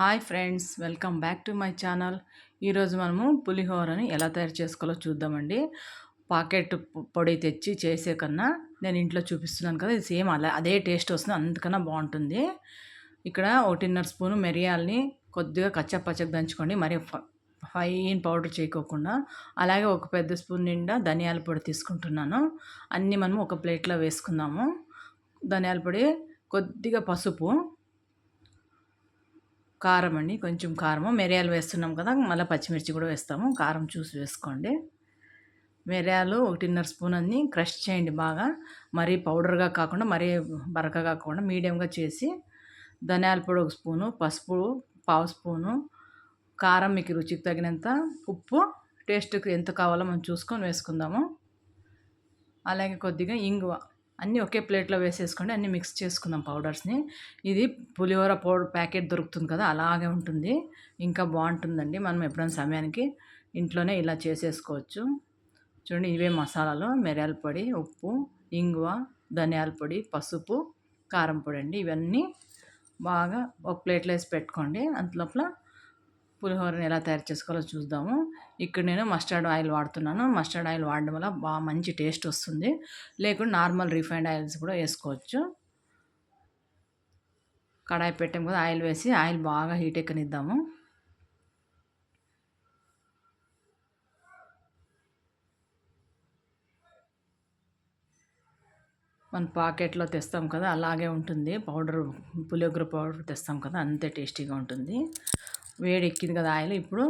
Hi friends welcome back to my channel. ఈరోజు మనము పులిహోరని ఎలా తయారు చేసుకోవాలో చూద్దామండి. పాకెట్ పొడి తెచ్చి చేసే కన్నా నేను ఇంట్లో చూపిస్తున్నాను కదా ఇది సేమ్ అలా అదే టేస్ట్ వస్తుంది అందుకన్నా బాగుంటుంది. ఇక్కడ ఒకటిన్నర స్పూను మిరియాలని కొద్దిగా కచ్చపచ్చగా దంచుకోండి మరి ఫైన్ పౌడర్ చేయకోకుండా. అలాగే ఒక పెద్ద స్పూన్ నిండా ధనియాల పొడి తీసుకుంటున్నాను. అన్నీ మనము ఒక ప్లేట్లో వేసుకుందాము. ధనియాల పొడి కొద్దిగా పసుపు కారం అండి కొంచెం కారము. మిరియాలు వేస్తున్నాం కదా మళ్ళీ పచ్చిమిర్చి కూడా వేస్తాము. కారం చూసి వేసుకోండి. మిరియాలు ఒకటిన్నర స్పూన్ అన్ని క్రష్ చేయండి బాగా. మరీ పౌడర్గా కాకుండా మరీ బరకగా కాకుండా మీడియంగా చేసి ధనియాల పొడి ఒక స్పూను పసుపు పావు స్పూను కారం మీకు రుచికి తగినంత ఉప్పు టేస్ట్కి ఎంత కావాలో మనం చూసుకొని వేసుకుందాము. అలాగే కొద్దిగా ఇంగువ. అన్నీ ఒకే ప్లేట్లో వేసేసుకోండి అన్నీ మిక్స్ చేసుకుందాం పౌడర్స్ని. ఇది పులిహోర పౌడర్ ప్యాకెట్ దొరుకుతుంది కదా అలాగే ఉంటుంది. ఇంకా బాగుంటుందండి. మనం ఎప్పుడైనా సమయానికి ఇంట్లోనే ఇలా చేసేసుకోవచ్చు. చూడండి ఇవే మసాలాలు. మిరియాల పొడి ఉప్పు ఇంగువ ధనియాల పొడి పసుపు కారం పొడి అండి. ఇవన్నీ బాగా ఒక ప్లేట్లో వేసి పెట్టుకోండి. అంతలోపల పులిహోరని ఎలా తయారు చేసుకోవాలో చూద్దాము. ఇక్కడ నేను మస్టర్డ్ ఆయిల్ వాడుతున్నాను. మస్టర్డ్ ఆయిల్ వాడడం వల్ల బాగా మంచి టేస్ట్ వస్తుంది. లేకుంటే నార్మల్ రిఫైండ్ ఆయిల్స్ కూడా వేసుకోవచ్చు. కడాయి పెట్టాం కదా ఆయిల్ వేసి ఆయిల్ బాగా హీట్ ఎక్కనిద్దాము. మన పాకెట్లో తెస్తాం కదా అలాగే ఉంటుంది. పౌడర్ పులిహోర పౌడర్ తెస్తాం కదా అంతే టేస్టీగా ఉంటుంది. వేడి ఎక్కింది కదా ఆయిల్ ఇప్పుడు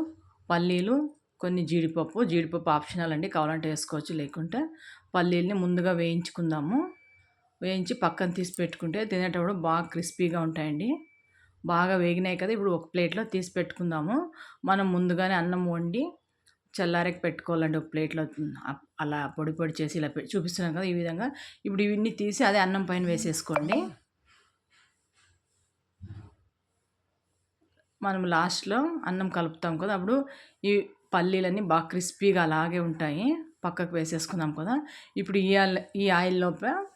పల్లీలు కొన్ని జీడిపప్పు జీడిపప్పు ఆప్షనల్ అండి. కావాలంటే వేసుకోవచ్చు లేకుంటే పల్లీల్ని ముందుగా వేయించుకుందాము. వేయించి పక్కన తీసి పెట్టుకుంటే తినేటప్పుడు బాగా క్రిస్పీగా ఉంటాయండి. బాగా వేగినాయి కదా ఇప్పుడు ఒక ప్లేట్లో తీసి పెట్టుకుందాము. మనం ముందుగానే అన్నం వండి చల్లారకి పెట్టుకోవాలండి ఒక ప్లేట్లో. అలా పొడి పొడి చేసి ఇలా చూపిస్తున్నాం కదా ఈ విధంగా. ఇప్పుడు ఇవన్నీ తీసి అదే అన్నం పైన వేసేసుకోండి. మనం లాస్ట్లో అన్నం కలుపుతాం కదా అప్పుడు ఈ పల్లీలన్నీ బాగా క్రిస్పీగా అలాగే ఉంటాయి. పక్కకు వేసేసుకుందాం కదా. ఇప్పుడు ఈ ఈ ఆయిల్ లోపల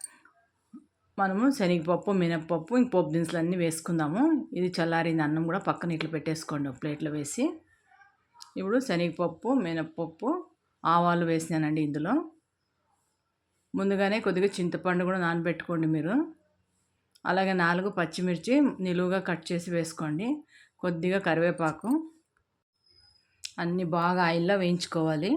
మనము శనగపప్పు మినప్పప్పు ఇంక పప్పు దినుసులు అన్నీ వేసుకుందాము. ఇది చల్లారింది అన్నం కూడా పక్కన ఇట్లా పెట్టేసుకోండి. ప్లేట్లో వేసి ఇప్పుడు శనగపప్పు మినప్పప్పు ఆవాలు వేసినానండి ఇందులో. ముందుగానే కొద్దిగా చింతపండు కూడా నానబెట్టుకోండి మీరు. అలాగే నాలుగు పచ్చిమిర్చి నిలువుగా కట్ చేసి వేసుకోండి. కొద్దిగా కరివేపాకు. అన్నీ బాగా ఆయిల్లో వేయించుకోవాలి.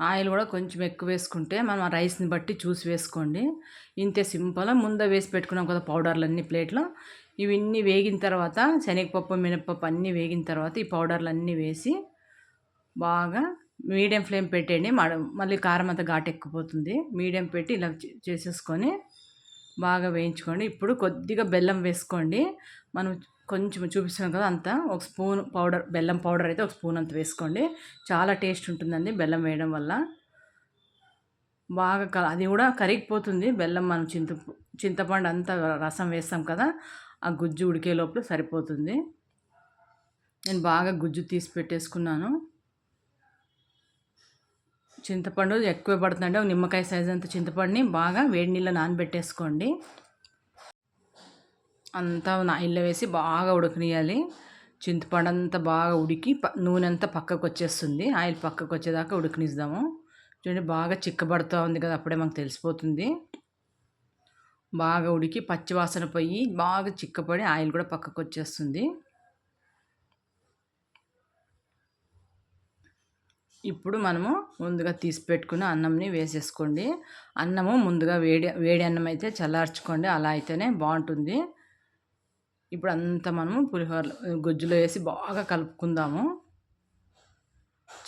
ఆయిల్ కూడా కొంచెం ఎక్కువ వేసుకుంటే మనం ఆ రైస్ని బట్టి చూసి వేసుకోండి. ఇంతే సింపుల్. ముందే వేసి పెట్టుకున్నాం కదా పౌడర్లు అన్ని ప్లేట్లో ఇవన్నీ వేగిన తర్వాత శనగపప్పు మినపప్పు అన్నీ వేగిన తర్వాత ఈ పౌడర్లు అన్నీ వేసి బాగా మీడియం ఫ్లేమ్ పెట్టండి మళ్ళీ కారం అంతా ఘాటు ఎక్కిపోతుంది. మీడియం పెట్టి ఇలా చేసేసుకొని బాగా వేయించుకోండి. ఇప్పుడు కొద్దిగా బెల్లం వేసుకోండి. మనం కొంచెం చూపిస్తున్నాం కదా అంత. ఒక స్పూన్ పౌడర్ బెల్లం పౌడర్ అయితే ఒక స్పూన్ అంత వేసుకోండి. చాలా టేస్ట్ ఉంటుందండి బెల్లం వేయడం వల్ల. బాగా అది కూడా కరిగిపోతుంది. బెల్లం మనం చింత చింతపండు అంతా రసం వేస్తాం కదా ఆ గుజ్జు ఉడికే లోపల సరిపోతుంది. నేను బాగా గుజ్జు తీసి పెట్టేసుకున్నాను. చింతపండు ఎక్కువ పడుతుందంటే ఒక నిమ్మకాయ సైజ్ అంత చింతపండుని బాగా వేడి నీళ్ళ నానబెట్టేసుకోండి. అంతా ఆయిల్లో వేసి బాగా ఉడకనియాలి. చింతపండు అంతా బాగా ఉడికి నూనె అంతా పక్కకు వచ్చేస్తుంది ఆయిల్ పక్కకు వచ్చేదాకా ఉడికినిద్దాము చూడండి బాగా చిక్కబడుతూ ఉంది కదా అప్పుడే మాకు తెలిసిపోతుంది. బాగా ఉడికి పచ్చివాసన పోయి బాగా చిక్కపడి ఆయిల్ కూడా పక్కకు వచ్చేస్తుంది ఇప్పుడు మనము ముందుగా తీసి పెట్టుకున్న అన్నంని వేసేసుకోండి. అన్నము ముందుగా వేడి వేడి అన్నం అయితే చల్లార్చుకోండి. అలా అయితేనే బాగుంటుంది. ఇప్పుడు అంతా మనము పులిహోర గుజ్జులో వేసి బాగా కలుపుకుందాము.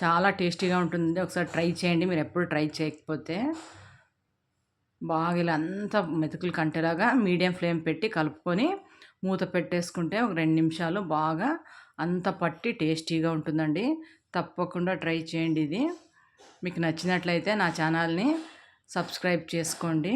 చాలా టేస్టీగా ఉంటుంది ఒకసారి ట్రై చేయండి. మీరు ఎప్పుడు ట్రై చేయకపోతే బాగా ఇలా అంతా మెతుకులు కంటేలాగా మీడియం ఫ్లేమ్ పెట్టి కలుపుకొని మూత పెట్టేసుకుంటే ఒక రెండు నిమిషాలు బాగా అంత పట్టి టేస్టీగా ఉంటుందండి. తప్పకుండా ట్రై చేయండి ఇది. మీకు నచ్చినట్లయితే నా ఛానల్ని సబ్స్క్రైబ్ చేసుకోండి.